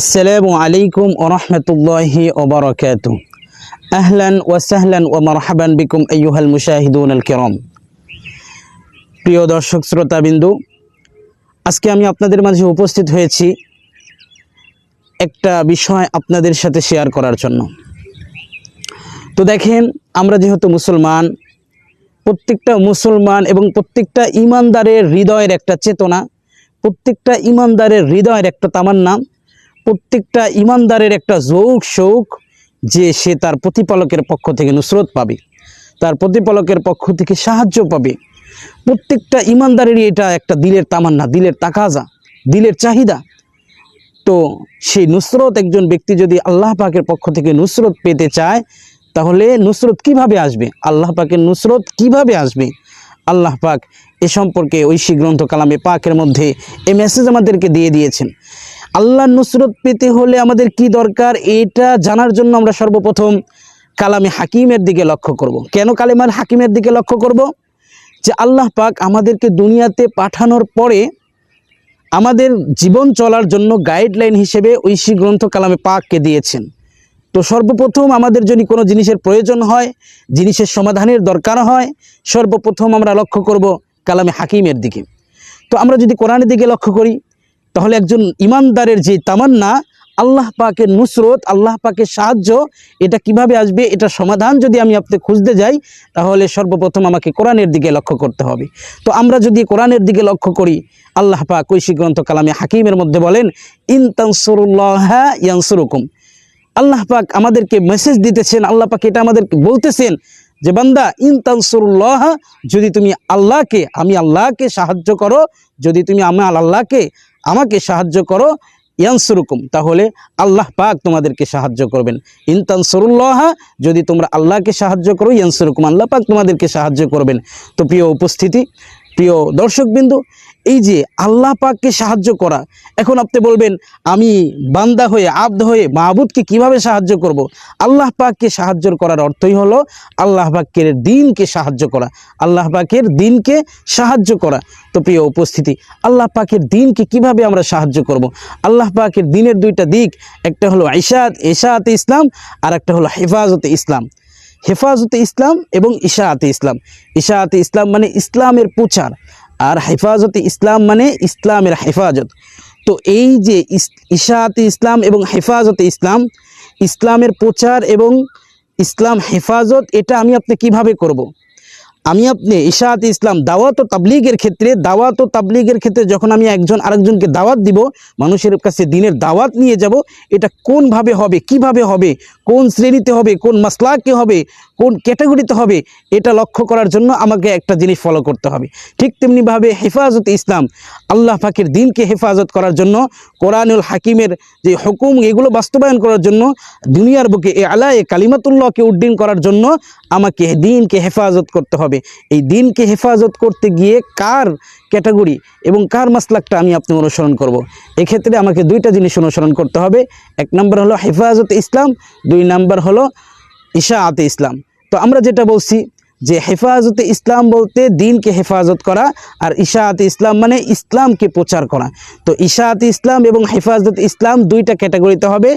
আসসালামু আলাইকুম ওরহমতুল্লাহি ওবরাকাত আহলান ওয়াসাহলান ও মারহাবান বিকুম আইয়ুহাল মুশাহিদুন আল কেরম। প্রিয় দর্শক, শ্রোতাবিন্দু, আজকে আমি আপনাদের মাঝে উপস্থিত হয়েছি একটা বিষয় আপনাদের সাথে শেয়ার করার জন্য। তো দেখেন, আমরা যেহেতু মুসলমান, প্রত্যেকটা মুসলমান এবং প্রত্যেকটা ইমানদারের হৃদয়ের একটা চেতনা প্রত্যেকটা ইমানদারের হৃদয়ের একটা তামান্না, প্রত্যেকটা ইমানদারের একটা যৌক শৌক যে সে তার প্রতিপালকের পক্ষ থেকে নুসরত পাবে, তার প্রতিপালকের পক্ষ থেকে সাহায্য পাবে। প্রত্যেকটা ইমানদারেরই এটা একটা দিলের তামান্না, দিলের তাকাজা, দিলের চাহিদা। তো সেই নুসরত একজন ব্যক্তি যদি আল্লাহ পাকের পক্ষ থেকে নুসরত পেতে চায়, তাহলে নুসরত কীভাবে আসবে? আল্লাহ পাকের নুসরত কীভাবে আসবে? আল্লাহ পাক এ সম্পর্কে ঐশী গ্রন্থ কালামে পাকের মধ্যে এই মেসেজ আমাদেরকে দিয়ে দিয়েছেন। আল্লাহ নুসরত পেতে হলে আমাদের কি দরকার? এটা জানার জন্য আমরা সর্বপ্রথম কালামে হাকিমের দিকে লক্ষ্য করব। কেন কালেমার হাকিমের দিকে লক্ষ্য করব? যে আল্লাহ পাক আমাদেরকে দুনিয়াতে পাঠানোর পরে আমাদের জীবন চলার জন্য গাইডলাইন হিসেবে ঐশী গ্রন্থ কালামে পাককে দিয়েছেন। তো সর্বপ্রথম আমাদের যদি কোনো জিনিসের প্রয়োজন হয়, জিনিসের সমাধানের দরকার হয়, সর্বপ্রথম আমরা লক্ষ্য করব কালামে হাকিমের দিকে। তো আমরা যদি কোরআনের দিকে লক্ষ্য করি, তাহলে একজন ইমানদারের যে তামান্না, আল্লাহ পাকের নুসরত, আল্লাহ পাকের সাহায্য, এটা কীভাবে আসবে, এটা সমাধান যদি আমি আপনি খুঁজতে যাই, তাহলে সর্বপ্রথম আমাকে কোরআনের দিকে লক্ষ্য করতে হবে। তো আমরা যদি কোরআনের দিকে লক্ষ্য করি, আল্লাহ পাক ঐশী গ্রন্থ কালামে হাকিমের মধ্যে বলেন, ইন তানসুরুল্লাহ ইয়ানসুরুকুম। আল্লাহ পাক আমাদেরকে মেসেজ দিতেছেন, আল্লাহ পাক এটা আমাদেরকে বলতেছেন যে, বান্দা, ইন তানসুরুল্লাহ, যদি তুমি আল্লাহকে, আমি আল্লাহকে সাহায্য করো, যদি তুমি আমার আল্লাহকে, আমাকে সাহায্য করো, ইয়ানসুরুকুম, তাহলে আল্লাহ পাক তোমাদেরকে সাহায্য করবেন। ইন তানসুরুল্লাহ, যদি তোমরা আল্লাহকে সাহায্য করো, ইয়ানসুরুকুম, আল্লাহ পাক তোমাদেরকে সাহায্য করবেন। তো প্রিয় উপস্থিতি প্রিয় দর্শকবিন্দু, এই যে আল্লাহ পাককে সাহায্য করা, এখন আপনি বলবেন, আমি বান্দা হয়ে, আব্দ হয়ে মাহবুদকে কীভাবে সাহায্য করব। আল্লাহ পাককে সাহায্য করার অর্থই হলো, আল্লাহ পাকের দিনকে সাহায্য করা, আল্লাহ পাকের দিনকে সাহায্য করা তো প্রিয় উপস্থিতি, আল্লাহ পাকের দিনকে কীভাবে আমরা সাহায্য করব। আল্লাহ পাকের দিনের দুইটা দিক, একটা হলো ইশাত এশাতে ইসলাম আর একটা হলো হেফাজতে ইসলাম হেফাজতে ইসলাম এবং ইশাআতে ইসলাম ইশাআতে ইসলাম মানে ইসলামের প্রচার, আর হেফাজতে ইসলাম মানে ইসলামের হেফাজত তো এই যে ইশাআতে ইসলাম এবং হেফাজতে ইসলাম, ইসলামের প্রচার এবং ইসলাম হেফাজত, এটা আমি আপনি কীভাবে করব। আমি আপনি ইশাহাত ইসলাম দাওয়াত ও তাবলিগের ক্ষেত্রে, দাওয়াত ও তাবলিগের ক্ষেত্রে যখন আমি একজন আরেকজনকে দাওয়াত দিব, মানুষের কাছে দিনের দাওয়াত নিয়ে যাব, এটা কোনভাবে হবে, কীভাবে হবে, কোন শ্রেণীতে হবে, কোন মাসলাকে হবে কোন ক্যাটাগরিতে হবে, এটা লক্ষ্য করার জন্য আমাকে একটা জিনিস ফলো করতে হবে। ঠিক তেমনিভাবে হেফাজত ইসলাম, আল্লাহ পাকের দিনকে হেফাজত করার জন্য, কোরআনুল হাকিমের যে হুকুম, এগুলো বাস্তবায়ন করার জন্য, দুনিয়ার বুকে এ আলায়ে কালিমাতুল্লাহকে উড্ডীন করার জন্য আমাকে দিনকে হেফাজত করতে হবে। এই দিনকে হেফাজত করতে গিয়ে কার ক্যাটাগরি এবং কার মাসলাকটা আমি আপনি অনুসরণ করব। এক্ষেত্রে আমাকে দুইটা জিনিস অনুসরণ করতে হবে। এক নম্বর হলো হেফাজত ইসলাম, দুই নম্বর হলো ইশাআতে ইসলাম। তো আমরা যেটা বলছি যে হেফাজতে ইসলাম বলতে দিনকে হেফাজত করা আর ইশাআতে ইসলাম মানে ইসলামকে প্রচার করা। তো ইশাআতে ইসলাম এবং হেফাজত ইসলাম দুইটা ক্যাটাগরিতে হবে।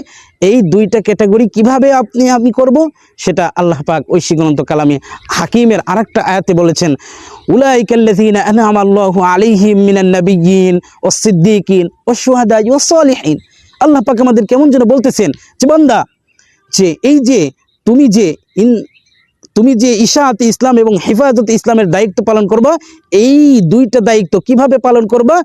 এই দুইটা ক্যাটাগরি কীভাবে আপনি, আমি করব সেটা আল্লাহ পাক ঐশী গ্রন্থ কালামে হাকিমের আরেকটা আয়াতে বলেছেন উলাইকাল্লাযীনা আনআমা আল্লাহু আলাইহিম মিনান নাবিয়্যিন সালিহিন। আল্লাহ পাক আমাদের কেমন যেন বলতেছেন যে বান্দা, যে এই যে তুমি যে ইন, তুমি যে ইশাহাতে ইসলাম এবং হেফাজতে ইসলামের দায়িত্ব পালন করবা, এই দুইটা দায়িত্ব কীভাবে পালন করবা?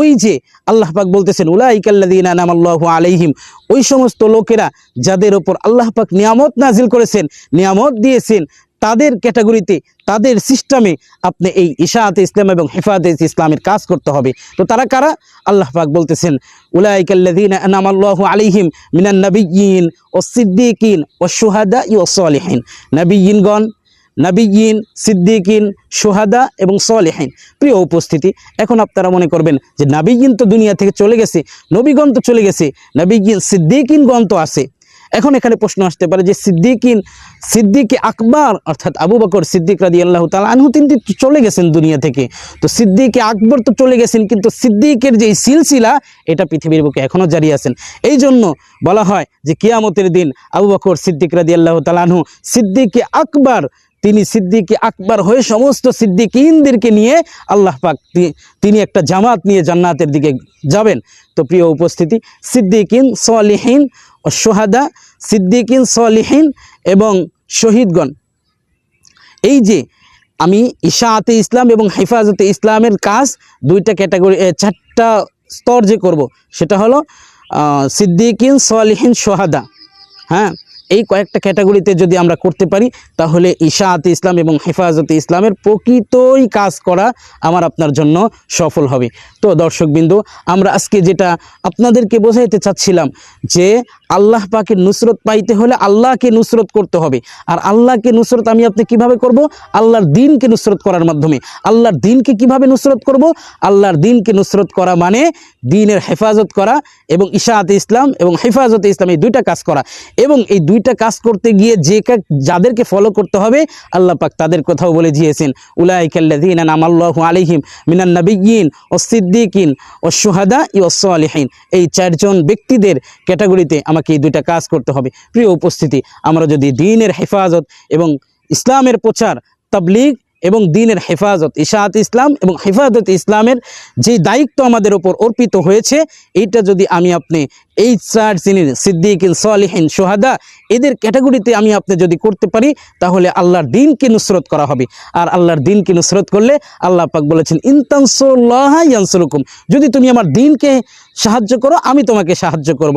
ওই যে আল্লাহ পাক বলতেছেন, উলাইকাল্লাযীনা আনামাল্লাহু আলাইহিম। ওই সমস্ত লোকেরা যাদের ওপর আল্লাহ পাক নিয়ামত নাজিল করেছেন, নিয়ামত দিয়েছেন তাদের ক্যাটাগরিতে, তাদের সিস্টেমে আপনি এই ইশাআতে ইসলাম এবং হেফাজতে ইসলামের কাজ করতে হবে। তো তারা কারা? আল্লাহ পাক বলতেছেন উলাইকাল্লাযীনা আনামাল্লাহু আলাইহিম মিনান নাবিয়্যিন ওয়াস সিদ্দীকিন ওয়াস শুহাদা ওয়াস সালিহিন। নবিয়িনগণ নবিয়িন সিদ্দিকিন সোহাদা এবং সলেহিন। প্রিয় উপস্থিতি, এখন আপনারা মনে করবেন যে নাবিগিন তো দুনিয়া থেকে চলে গেছে, নবীগণ তো চলে গেছে নবিগিন সিদ্দিকিনগণ তো আছে। এখন এখানে প্রশ্ন আসতে পারে যে সিদ্দিকিন, সিদ্দিকে আকবর, অর্থাৎ আবু বকর সিদ্দিক রাদি আল্লাহ তালা আনহু, তিনি চলে গেছেন দুনিয়া থেকে। তো সিদ্দিকে আকবর তো চলে গেছেন, কিন্তু সিদ্দিকের যে সিলসিলা, এটা পৃথিবীর বুকে এখনও জারি আছেন। এই জন্য বলা হয় যে কিয়ামতের দিন আবু বকর সিদ্দিক রাদি আল্লাহ তালা আনহু, সিদ্দিকে আকবর, তিনি সিদ্দিকে আকবর হয়ে সমস্ত সিদ্দিকিনদেরকে নিয়ে আল্লাহ পাক তিনি একটা জামাত নিয়ে জান্নাতের দিকে যাবেন। তো প্রিয় উপস্থিতি, সিদ্দিকিন, সলিহীন ও সোহাদা সিদ্দিকিন, সলিহীন এবং শহীদগণ। এই যে আমি ইশাআতে ইসলাম এবং হেফাজতে ইসলামের কাজ, দুইটা ক্যাটাগরি চারটা স্তর যে করব, সেটা হলো সিদ্দিকিন, সলিহীন, সোহাদা। হ্যাঁ এই কয়েকটা ক্যাটাগরিতে যদি আমরা করতে পারি, তাহলে ইশাআতে ইসলাম এবং হেফাজতে ইসলামের প্রকৃতই কাজ করা আমার আপনার জন্য সফল হবে। তো দর্শকবিন্দু, আমরা আজকে যেটা আপনাদেরকে বোঝাইতে চাচ্ছিলাম যে আল্লাহ পাকে নুসরত পাইতে হলে আল্লাহকে নুসরত করতে হবে। আর আল্লাহকে নুসরত আমি আপনি কীভাবে করব? আল্লাহর দিনকে নুসরত করার মাধ্যমে। আল্লাহর দিনকে কীভাবে নুসরত করব? আল্লাহর দিনকে নুসরত করা মানে দিনের হেফাজত করা এবং ইশাআতে ইসলাম এবং হেফাজতে ইসলাম, এই দুইটা কাজ করা। এবং এই দুইটা কাজ করতে গিয়ে যে যাদেরকে ফলো করতে হবে, আল্লাহ পাক তাদের কথাও বলে দিয়েছেন উলাইকাল্লাযীনা নামাল্লাহু আলাইহিম মিনান নাবিয়্যিন ও সিদ্দিকিন ও সুহাদা ই সালিহিন। এই চারজন ব্যক্তিদের ক্যাটাগরিতে আমাকে এই দুইটা কাজ করতে হবে। প্রিয় উপস্থিতি, আমরা যদি দিনের হেফাজত এবং ইসলামের প্রচার, তাবলিগ এবং দিনের হেফাজত ইশাআত ইসলাম এবং হেফাজত ইসলামের যে দায়িত্ব আমাদের ওপর অর্পিত হয়েছে, এইটা যদি আমি আপনি এই চার শ্রেণির সিদ্দিকিন সালিহিন সোহাদা, এদের ক্যাটাগরিতে আমি আপনি যদি করতে পারি, তাহলে আল্লাহর দিনকে নুসরত করা হবে। আর আল্লাহর দিনকে নুসরত করলে আল্লাহ পাক বলেছেন ইনতানসুল্লাহ ইয়ানসুরুকুম। যদি তুমি আমার দিনকে সাহায্য করো, আমি তোমাকে সাহায্য করব।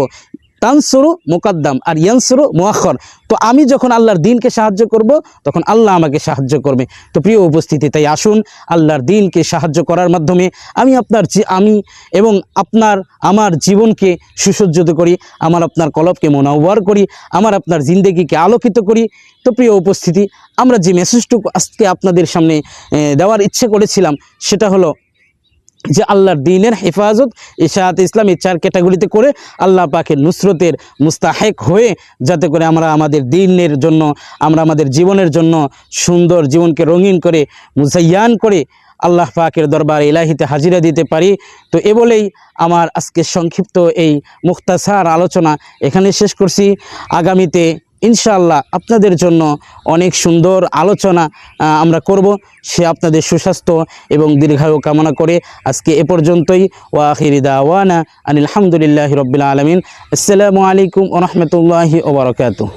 তানসুরু মোকাদ্দাম আর ইয়ানসুরু মোয়াক্ষর তো আমি যখন আল্লাহর দিনকে সাহায্য করব, তখন আল্লাহ আমাকে সাহায্য করবে। তো প্রিয় উপস্থিতি তাই আসুন, আল্লাহর দিনকে সাহায্য করার মাধ্যমে আমি আপনার আমি এবং আপনার, আমার জীবনকে সুসজ্জিত করি, আমার আপনার কলবকে মোনাওয়ার করি, আমার আপনার জিন্দেগিকে আলোকিত করি। তো প্রিয় উপস্থিতি, আমরা যে মেসেজটুকু আজকে আপনাদের সামনে দেওয়ার ইচ্ছে করেছিলাম, সেটা হলো যে আল্লাহর দিনের হেফাজত ইশাআত ইসলাম এই চার ক্যাটাগরিতে করে আল্লাহ পাকের নুসরতের মুস্তাহেক হয়ে যাতে করে আমরা আমাদের দিনের জন্য, আমরা আমাদের জীবনের জন্য সুন্দর জীবনকে রঙিন করে, মুজাইয়ান করে আল্লাহ পাকের দরবার ইলাহিতে হাজিরা দিতে পারি। তো এ বলেই আমার আজকে সংক্ষিপ্ত এই মুখতাসার আলোচনা এখানে শেষ করছি। আগামীতে ইনশাআল্লাহ আপনাদের জন্য অনেক সুন্দর আলোচনা আমরা করব। সে আপনাদের সুস্বাস্থ্য এবং দীর্ঘায়ু কামনা করে আজকে এ পর্যন্তই। ওয়াহিরিদা ওয়ানা আনিল হামদুলিল্লাহি রব্বিল আলমিন। আসসালামু আলাইকুম ওরহমতুল্লাহি ওবরাকাতুহ